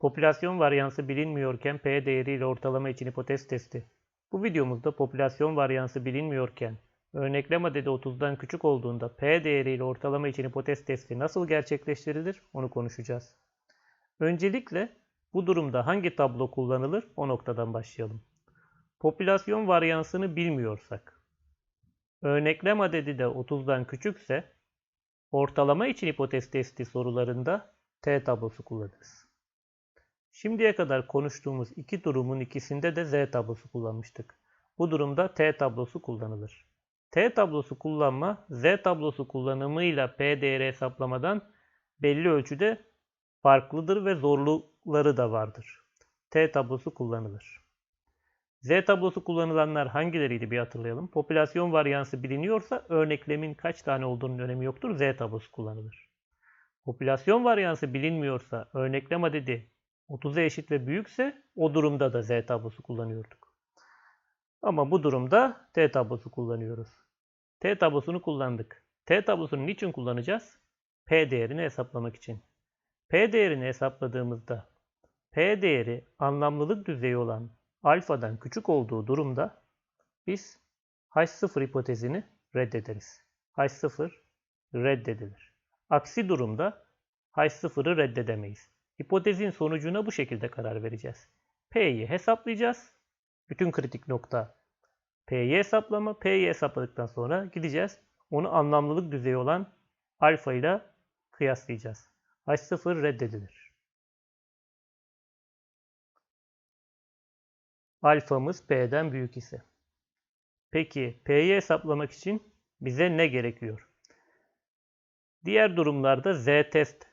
Popülasyon varyansı bilinmiyorken P değeriyle ortalama için hipotez testi. Bu videomuzda popülasyon varyansı bilinmiyorken örneklem adedi 30'dan küçük olduğunda P değeriyle ortalama için hipotez testi nasıl gerçekleştirilir onu konuşacağız. Öncelikle bu durumda hangi tablo kullanılır o noktadan başlayalım. Popülasyon varyansını bilmiyorsak, örneklem adedi de 30'dan küçükse ortalama için hipotez testi sorularında T tablosu kullanırız. Şimdiye kadar konuştuğumuz iki durumun ikisinde de Z tablosu kullanmıştık. Bu durumda T tablosu kullanılır. T tablosu kullanma, Z tablosu kullanımıyla P değeri hesaplamadan belli ölçüde farklıdır ve zorlukları da vardır. T tablosu kullanılır. Z tablosu kullanılanlar hangileriydi bir hatırlayalım. Popülasyon varyansı biliniyorsa örneklemin kaç tane olduğunun önemi yoktur. Z tablosu kullanılır. Popülasyon varyansı bilinmiyorsa örneklem adedi 30'a eşit ve büyükse o durumda da Z tablosu kullanıyorduk. Ama bu durumda T tablosu kullanıyoruz. T tablosunu kullandık. T tablosunu niçin kullanacağız? P değerini hesaplamak için. P değerini hesapladığımızda P değeri anlamlılık düzeyi olan alfadan küçük olduğu durumda biz H0 hipotezini reddederiz. H0 reddedilir. Aksi durumda H0'ı reddedemeyiz. Hipotezin sonucuna bu şekilde karar vereceğiz. P'yi hesaplayacağız. Bütün kritik nokta P'yi hesaplama. P'yi hesapladıktan sonra gideceğiz. Onu anlamlılık düzeyi olan alfa ile kıyaslayacağız. H0 reddedilir. Alfamız P'den büyük ise. Peki P'yi hesaplamak için bize ne gerekiyor? Diğer durumlarda z-test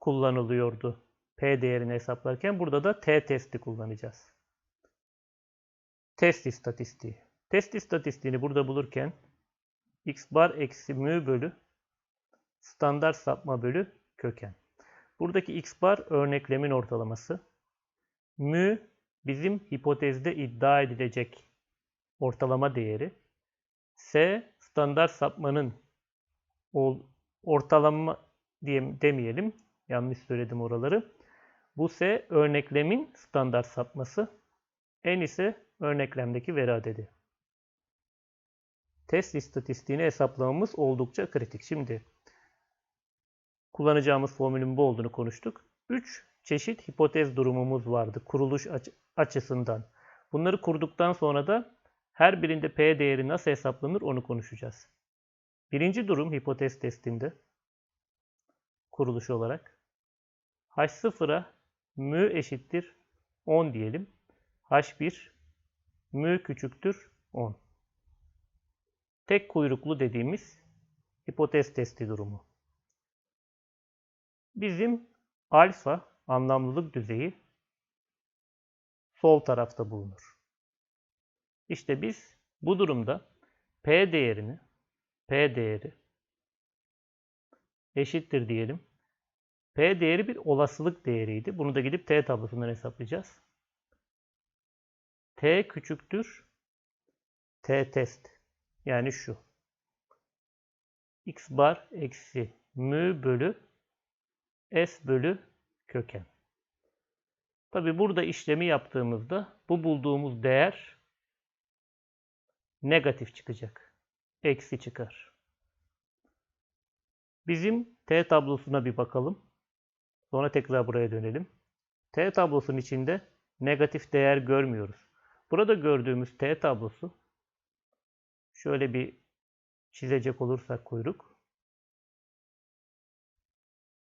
kullanılıyordu. P değerini hesaplarken burada da t-testi kullanacağız. Test istatistiği. Test istatistiğini burada bulurken x bar eksi mü bölü standart sapma bölü köken. Buradaki x bar örneklemin ortalaması. Mü bizim hipotezde iddia edilecek ortalama değeri. S standart sapmanın ortalama diye demeyelim. Yanlış söyledim oraları. Bu S örneklemin standart sapması. N ise örneklemdeki veri adedi. Test istatistiğini hesaplamamız oldukça kritik. Şimdi kullanacağımız formülün bu olduğunu konuştuk. 3 çeşit hipotez durumumuz vardı kuruluş aç açısından. Bunları kurduktan sonra da her birinde P değeri nasıl hesaplanır onu konuşacağız. Birinci durum hipotez testinde kuruluş olarak H0'a mü eşittir 10 diyelim. H1 mü küçüktür 10. Tek kuyruklu dediğimiz hipotez testi durumu. Bizim alfa anlamlılık düzeyi sol tarafta bulunur. İşte biz bu durumda P değerini P değeri eşittir diyelim. P değeri bir olasılık değeriydi. Bunu da gidip T tablosundan hesaplayacağız. T küçüktür T test. Yani şu. X bar eksi mü bölü S bölü köken. Tabi burada işlemi yaptığımızda bu bulduğumuz değer negatif çıkacak. Eksi çıkar. Bizim T tablosuna bir bakalım. Sonra tekrar buraya dönelim. T tablosunun içinde negatif değer görmüyoruz. Burada gördüğümüz T tablosu şöyle bir çizecek olursak kuyruk.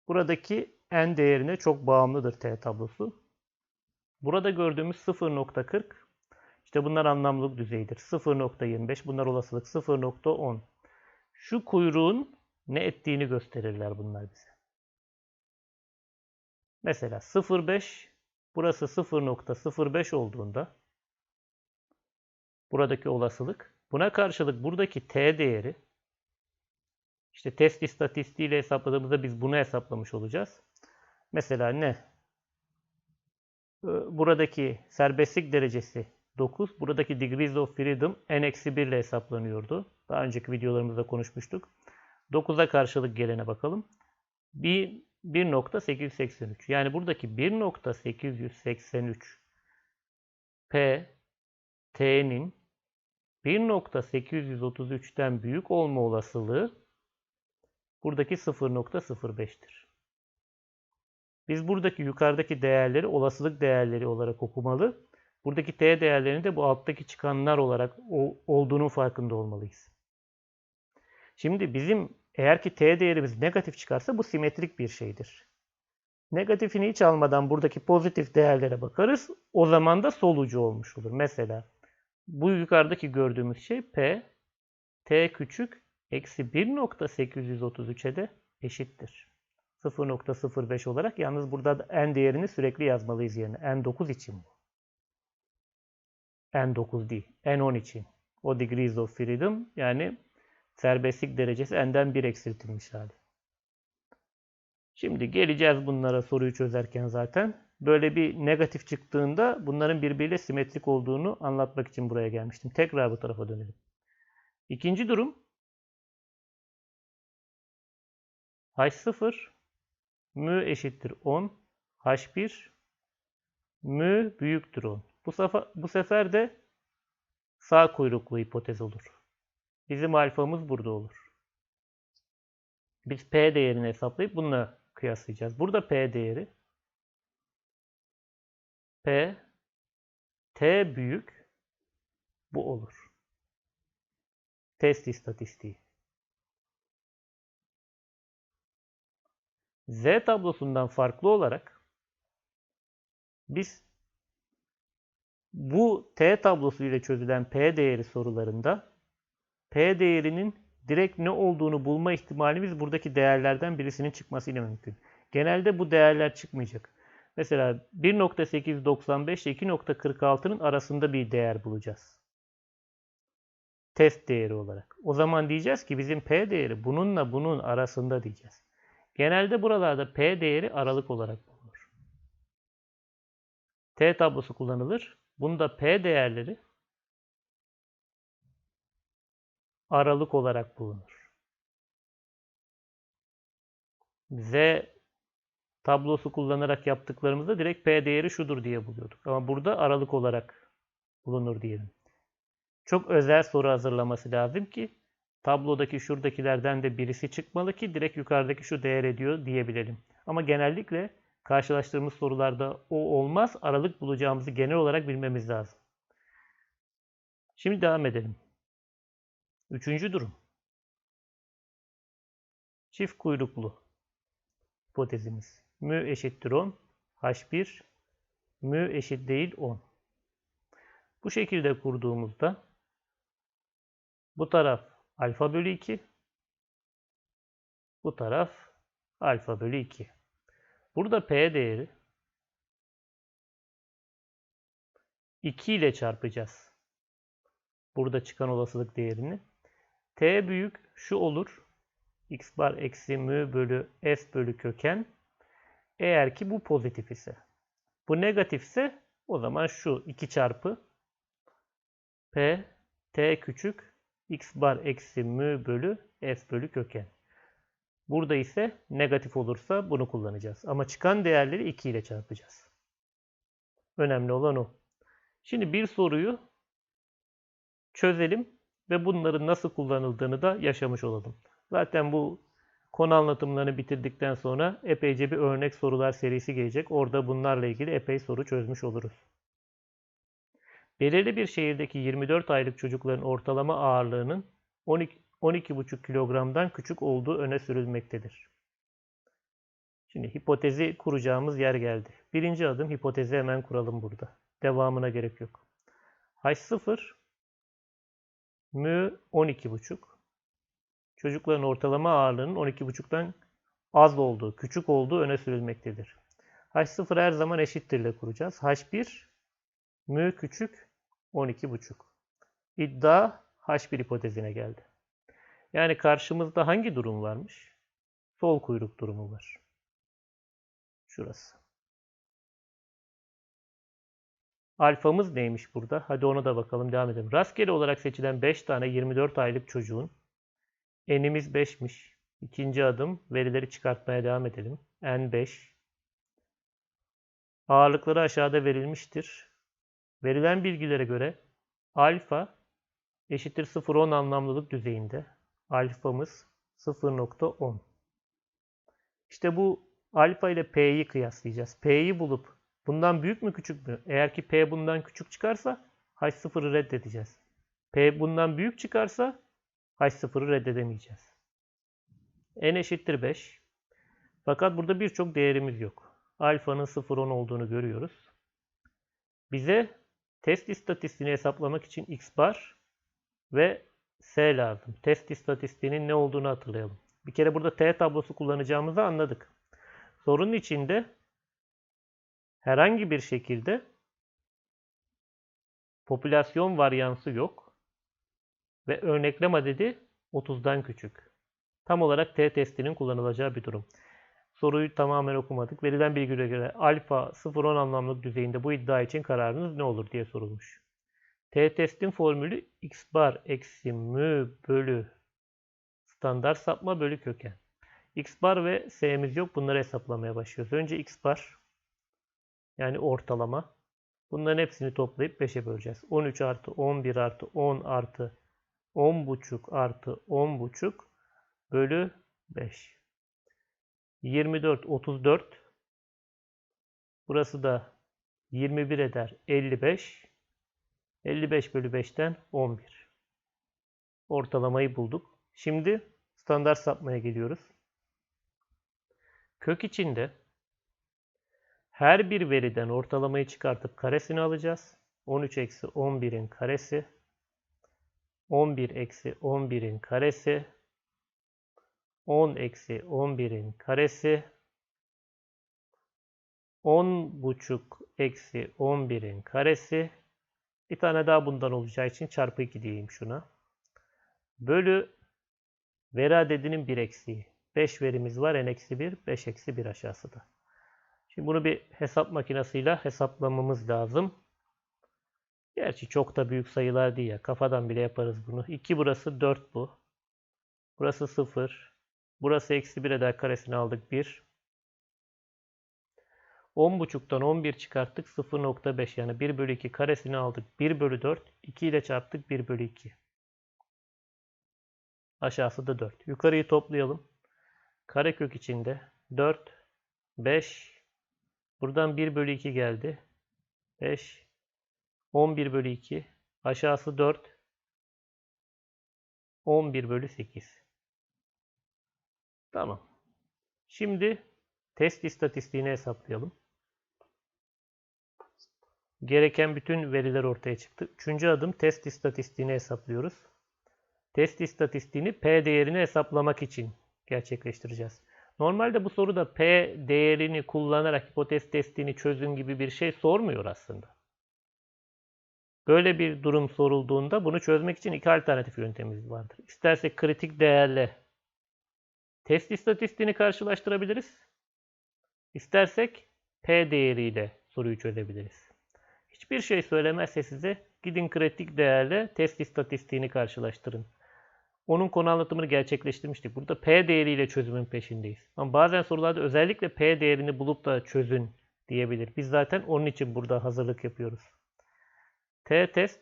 Buradaki n değerine çok bağımlıdır T tablosu. Burada gördüğümüz 0.40 işte bunlar anlamlılık düzeyidir. 0.25 bunlar olasılık 0.10. Şu kuyruğun ne ettiğini gösterirler bunlar bize. Mesela 0.5 burası 0.05 olduğunda buradaki olasılık buna karşılık buradaki t değeri işte test istatistiğiyle hesapladığımızda biz bunu hesaplamış olacağız. Mesela ne? Ee, buradaki serbestlik derecesi 9. Buradaki degrees of freedom n-1 ile hesaplanıyordu. Daha önceki videolarımızda konuşmuştuk. 9'a karşılık gelene bakalım. Bir 1.883. Yani buradaki 1.883 P T'nin 1.833'ten büyük olma olasılığı buradaki 0.05'tir. Biz buradaki yukarıdaki değerleri olasılık değerleri olarak okumalı. Buradaki t değerlerini de bu alttaki çıkanlar olarak olduğunun farkında olmalıyız. Şimdi bizim eğer ki t değerimiz negatif çıkarsa bu simetrik bir şeydir. Negatifini hiç almadan buradaki pozitif değerlere bakarız. O zaman da solucu olmuş olur. Mesela bu yukarıdaki gördüğümüz şey p t küçük eksi 1.833'e de eşittir. 0.05 olarak yalnız burada n değerini sürekli yazmalıyız yerine. n9 için bu. n9 değil. n10 için. O degrees of freedom yani serbestlik derecesi n'den 1 eksiltilmiş hali. Şimdi geleceğiz bunlara soruyu çözerken zaten. Böyle bir negatif çıktığında bunların birbiriyle simetrik olduğunu anlatmak için buraya gelmiştim. Tekrar bu tarafa dönelim. İkinci durum H0 mü eşittir 10 H1 mü büyüktür 10. Bu sefer, bu sefer de sağ kuyruklu hipotez olur. Bizim alfamız burada olur. Biz P değerini hesaplayıp bununla kıyaslayacağız. Burada P değeri P T büyük bu olur. Test istatistiği. Z tablosundan farklı olarak biz bu T tablosu ile çözülen P değeri sorularında P değerinin direkt ne olduğunu bulma ihtimalimiz buradaki değerlerden birisinin çıkmasıyla mümkün. Genelde bu değerler çıkmayacak. Mesela 1.895 ile 2.46'nın arasında bir değer bulacağız. Test değeri olarak. O zaman diyeceğiz ki bizim P değeri bununla bunun arasında diyeceğiz. Genelde buralarda P değeri aralık olarak bulunur. T tablosu kullanılır. Bunda P değerleri aralık olarak bulunur. Z tablosu kullanarak yaptıklarımızda direkt P değeri şudur diye buluyorduk. Ama burada aralık olarak bulunur diyelim. Çok özel soru hazırlaması lazım ki tablodaki şuradakilerden de birisi çıkmalı ki direkt yukarıdaki şu değer ediyor diyebilelim. Ama genellikle karşılaştığımız sorularda o olmaz. Aralık bulacağımızı genel olarak bilmemiz lazım. Şimdi devam edelim. Üçüncü durum. Çift kuyruklu hipotezimiz. Mü eşittir 10. H1 mü eşit değil 10. Bu şekilde kurduğumuzda bu taraf alfa bölü 2 bu taraf alfa bölü 2. Burada P değeri 2 ile çarpacağız. Burada çıkan olasılık değerini. T büyük şu olur. x bar eksi mü bölü f bölü köken. Eğer ki bu pozitif ise. Bu negatif ise o zaman şu 2 çarpı p t küçük x bar eksi mü bölü f bölü köken. Burada ise negatif olursa bunu kullanacağız. Ama çıkan değerleri 2 ile çarpacağız. Önemli olan o. Şimdi bir soruyu çözelim ve bunların nasıl kullanıldığını da yaşamış olalım. Zaten bu konu anlatımlarını bitirdikten sonra epeyce bir örnek sorular serisi gelecek. Orada bunlarla ilgili epey soru çözmüş oluruz. Belirli bir şehirdeki 24 aylık çocukların ortalama ağırlığının 12,5 kilogramdan küçük olduğu öne sürülmektedir. Şimdi hipotezi kuracağımız yer geldi. Birinci adım hipotezi hemen kuralım burada. Devamına gerek yok. H0 mü 12,5. Çocukların ortalama ağırlığının 12,5'tan az olduğu, küçük olduğu öne sürülmektedir. H0 her zaman eşittir ile kuracağız. H1 mü küçük 12,5. İddia H1 hipotezine geldi. Yani karşımızda hangi durum varmış? Sol kuyruk durumu var. Şurası. Alfamız neymiş burada? Hadi ona da bakalım devam edelim. Rastgele olarak seçilen 5 tane 24 aylık çocuğun enimiz 5'miş. İkinci adım verileri çıkartmaya devam edelim. N5. Ağırlıkları aşağıda verilmiştir. Verilen bilgilere göre alfa eşittir 0,10 anlamlılık düzeyinde. Alfamız 0.10. İşte bu alfa ile P'yi kıyaslayacağız. P'yi bulup bundan büyük mü küçük mü? Eğer ki P bundan küçük çıkarsa H0'ı reddedeceğiz. P bundan büyük çıkarsa H0'ı reddedemeyeceğiz. N eşittir 5. Fakat burada birçok değerimiz yok. Alfa'nın 0.10 olduğunu görüyoruz. Bize test istatistiğini hesaplamak için x bar ve s lazım. Test istatistiğinin ne olduğunu hatırlayalım. Bir kere burada t tablosu kullanacağımızı anladık. Sorunun içinde herhangi bir şekilde popülasyon varyansı yok ve örneklem adedi 30'dan küçük. Tam olarak t testinin kullanılacağı bir durum. Soruyu tamamen okumadık. Verilen bilgilere göre alfa 0-10 anlamlık düzeyinde bu iddia için kararınız ne olur diye sorulmuş. T-testin formülü x bar eksi mü bölü standart sapma bölü köken. x bar ve s'miz yok. Bunları hesaplamaya başlıyoruz. Önce x bar yani ortalama. Bunların hepsini toplayıp 5'e böleceğiz. 13 artı 11 artı 10 artı 10 buçuk artı 10 buçuk bölü 5. 24, 34. Burası da 21 eder. 55. 55 bölü 5'ten 11. Ortalamayı bulduk. Şimdi standart sapmaya geliyoruz. Kök içinde her bir veriden ortalamayı çıkartıp karesini alacağız. 13 eksi 11'in karesi. 11 eksi 11'in karesi 10 eksi 11'in karesi 10 buçuk eksi 11'in karesi bir tane daha bundan olacağı için çarpı 2 diyeyim şuna. Bölü veri adedinin 1 eksiği. 5 verimiz var. n eksi 1. 5 eksi 1 aşağısı da. Şimdi bunu bir hesap makinesiyle hesaplamamız lazım. Gerçi çok da büyük sayılar değil ya. Kafadan bile yaparız bunu. 2 burası 4 bu. Burası 0. Burası eksi 1 eder karesini aldık 1. 10.5'tan 11 çıkarttık 0.5 yani 1 bölü 2 karesini aldık 1 bölü 4. 2 ile çarptık 1 bölü 2. Aşağısı da 4. Yukarıyı toplayalım. Karekök içinde 4, 5. Buradan 1 bölü 2 geldi. 5, 11 bölü 2. Aşağısı 4. 11 bölü 8. Tamam. Şimdi test istatistiğini hesaplayalım. Gereken bütün veriler ortaya çıktı. Üçüncü adım test istatistiğini hesaplıyoruz. Test istatistiğini P değerini hesaplamak için gerçekleştireceğiz. Normalde bu soruda P değerini kullanarak hipotez testini çözün gibi bir şey sormuyor aslında. Böyle bir durum sorulduğunda bunu çözmek için iki alternatif yöntemimiz vardır. İstersek kritik değerle test istatistiğini karşılaştırabiliriz. İstersek P değeriyle soruyu çözebiliriz. Hiçbir şey söylemezse size gidin kritik değerle test istatistiğini karşılaştırın. Onun konu anlatımını gerçekleştirmiştik. Burada P değeriyle çözümün peşindeyiz. Ama bazen sorularda özellikle P değerini bulup da çözün diyebilir. Biz zaten onun için burada hazırlık yapıyoruz. T test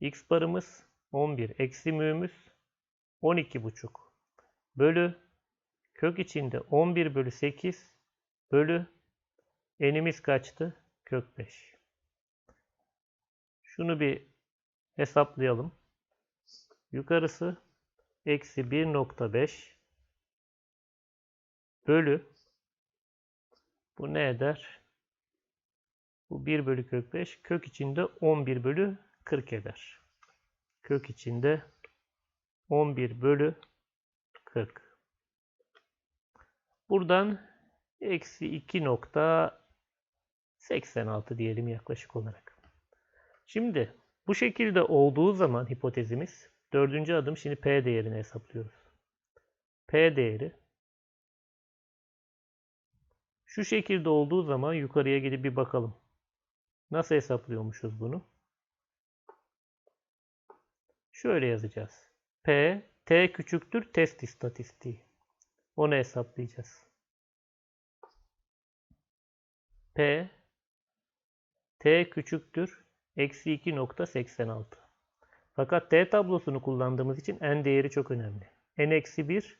x barımız 11 eksi mü'müz 12,5 bölü kök içinde 11 bölü 8 bölü n'imiz kaçtı? Kök 5. Şunu bir hesaplayalım. Yukarısı eksi 1.5 bölü bu ne eder? Bu 1 bölü kök 5 kök içinde 11 bölü 40 eder. Kök içinde 11 bölü 40. Buradan eksi 2.86 diyelim yaklaşık olarak. Şimdi bu şekilde olduğu zaman hipotezimiz dördüncü adım şimdi P değerini hesaplıyoruz. P değeri şu şekilde olduğu zaman yukarıya gidip bir bakalım. Nasıl hesaplıyormuşuz bunu? Şöyle yazacağız. P, T küçüktür test istatistiği. Onu hesaplayacağız. P T küçüktür. Eksi 2.86. Fakat T tablosunu kullandığımız için n değeri çok önemli. n eksi 1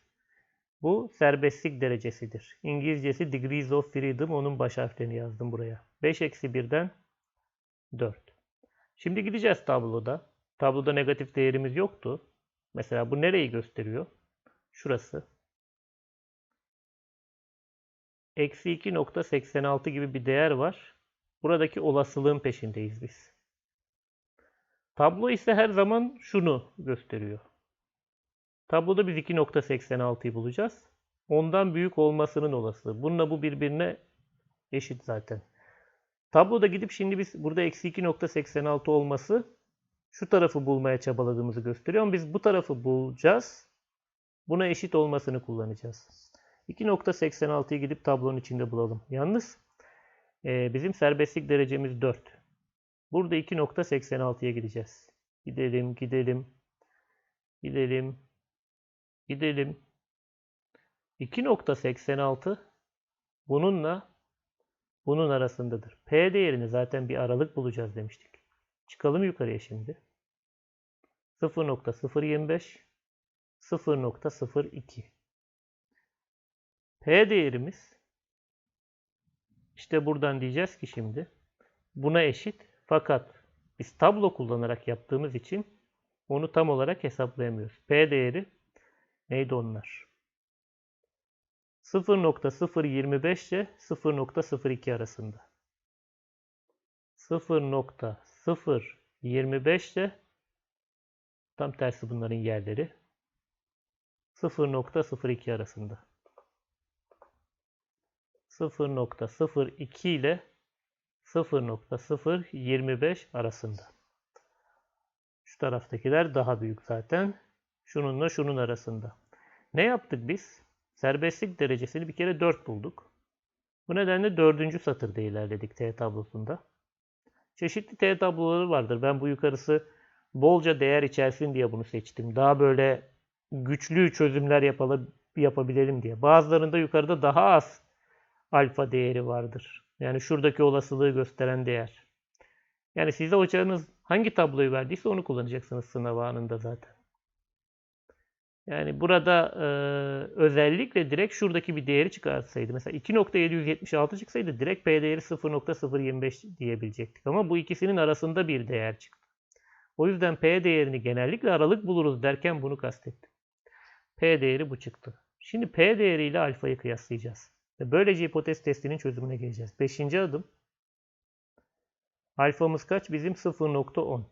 bu serbestlik derecesidir. İngilizcesi degrees of freedom onun baş harflerini yazdım buraya. 5 eksi 1'den 4. Şimdi gideceğiz tabloda. Tabloda negatif değerimiz yoktu. Mesela bu nereyi gösteriyor? Şurası. Eksi 2.86 gibi bir değer var. Buradaki olasılığın peşindeyiz biz. Tablo ise her zaman şunu gösteriyor. Tabloda biz 2.86'yı bulacağız. Ondan büyük olmasının olasılığı. Bununla bu birbirine eşit zaten. Tabloda gidip şimdi biz burada eksi 2.86 olması şu tarafı bulmaya çabaladığımızı gösteriyor. Ama biz bu tarafı bulacağız. Buna eşit olmasını kullanacağız. 2.86'yı gidip tablonun içinde bulalım. Yalnız e, bizim serbestlik derecemiz 4. Burada 2.86'ya gideceğiz. Gidelim, gidelim, gidelim, gidelim. 2.86 bununla bunun arasındadır. P değerini zaten bir aralık bulacağız demiştik. Çıkalım yukarıya şimdi. 0.025 0.02 P değerimiz işte buradan diyeceğiz ki şimdi buna eşit fakat biz tablo kullanarak yaptığımız için onu tam olarak hesaplayamıyoruz. P değeri neydi onlar? 0.025 ile 0.02 arasında. 0.025 ile tam tersi bunların yerleri 0.02 arasında. 0.02 ile 0.025 arasında. Şu taraftakiler daha büyük zaten. Şununla şunun arasında. Ne yaptık biz? Serbestlik derecesini bir kere 4 bulduk. Bu nedenle dördüncü satırda ilerledik T tablosunda. Çeşitli T tabloları vardır. Ben bu yukarısı bolca değer içersin diye bunu seçtim. Daha böyle güçlü çözümler yapabilelim diye. Bazılarında yukarıda daha az alfa değeri vardır. Yani şuradaki olasılığı gösteren değer. Yani size hocanız hangi tabloyu verdiyse onu kullanacaksınız sınav anında zaten. Yani burada e, özellikle direkt şuradaki bir değeri çıkarsaydı. Mesela 2.776 çıksaydı direkt P değeri 0.025 diyebilecektik. Ama bu ikisinin arasında bir değer çıktı. O yüzden P değerini genellikle aralık buluruz derken bunu kastettim. P değeri bu çıktı. Şimdi P değeriyle alfayı kıyaslayacağız. Ve böylece hipotez testinin çözümüne geleceğiz. Beşinci adım. Alfamız kaç? Bizim 0.10.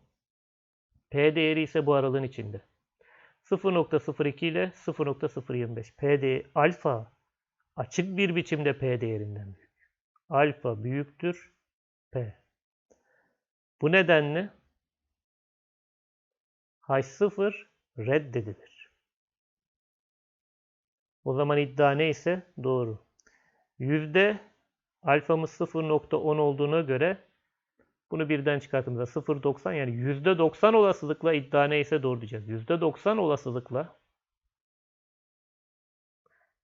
P değeri ise bu aralığın içinde. 0.02 ile 0.025. P değeri alfa açık bir biçimde P değerinden büyük. Alfa büyüktür P. Bu nedenle H0 reddedilir. O zaman iddia neyse doğru. Yüzde alfamız 0.10 olduğuna göre bunu birden çıkarttığımızda 0.90 yani %90 olasılıkla iddia neyse doğru diyeceğiz. %90 olasılıkla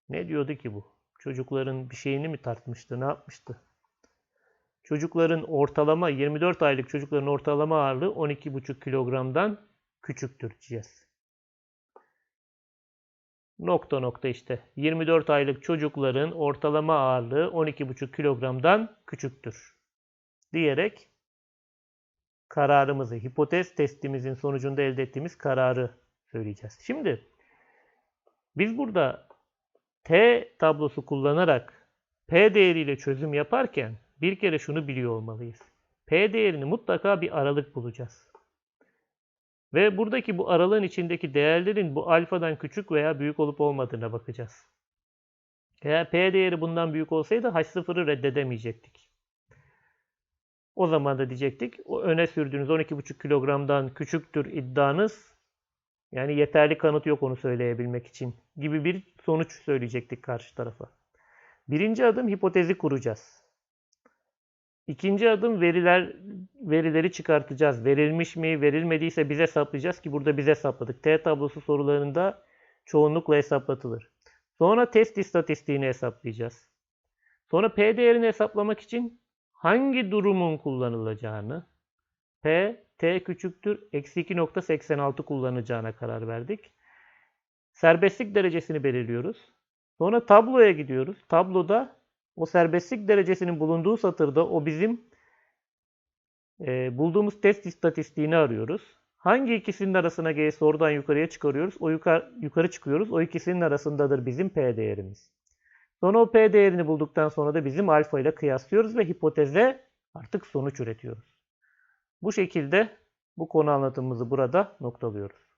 ne diyordu ki bu? Çocukların bir şeyini mi tartmıştı? Ne yapmıştı? Çocukların ortalama 24 aylık çocukların ortalama ağırlığı 12,5 kilogramdan küçüktür diyeceğiz. Nokta nokta işte. 24 aylık çocukların ortalama ağırlığı 12,5 kilogramdan küçüktür. Diyerek kararımızı, hipotez testimizin sonucunda elde ettiğimiz kararı söyleyeceğiz. Şimdi biz burada T tablosu kullanarak P değeriyle çözüm yaparken bir kere şunu biliyor olmalıyız. P değerini mutlaka bir aralık bulacağız. Ve buradaki bu aralığın içindeki değerlerin bu alfadan küçük veya büyük olup olmadığına bakacağız. Eğer P değeri bundan büyük olsaydı H0'ı reddedemeyecektik. O zaman da diyecektik o öne sürdüğünüz 12,5 kilogramdan küçüktür iddianız yani yeterli kanıt yok onu söyleyebilmek için gibi bir sonuç söyleyecektik karşı tarafa. Birinci adım hipotezi kuracağız. İkinci adım veriler verileri çıkartacağız. Verilmiş mi, verilmediyse bize hesaplayacağız ki burada bize hesapladık. T tablosu sorularında çoğunlukla hesaplatılır. Sonra test istatistiğini hesaplayacağız. Sonra P değerini hesaplamak için hangi durumun kullanılacağını P, T küçüktür, eksi 2.86 kullanacağına karar verdik. Serbestlik derecesini belirliyoruz. Sonra tabloya gidiyoruz. Tabloda o serbestlik derecesinin bulunduğu satırda o bizim e, bulduğumuz test istatistiğini arıyoruz. Hangi ikisinin arasına gelirse oradan yukarıya çıkarıyoruz. O yukarı, yukarı çıkıyoruz. O ikisinin arasındadır bizim P değerimiz. Sonra o P değerini bulduktan sonra da bizim alfa ile kıyaslıyoruz ve hipoteze artık sonuç üretiyoruz. Bu şekilde bu konu anlatımımızı burada noktalıyoruz.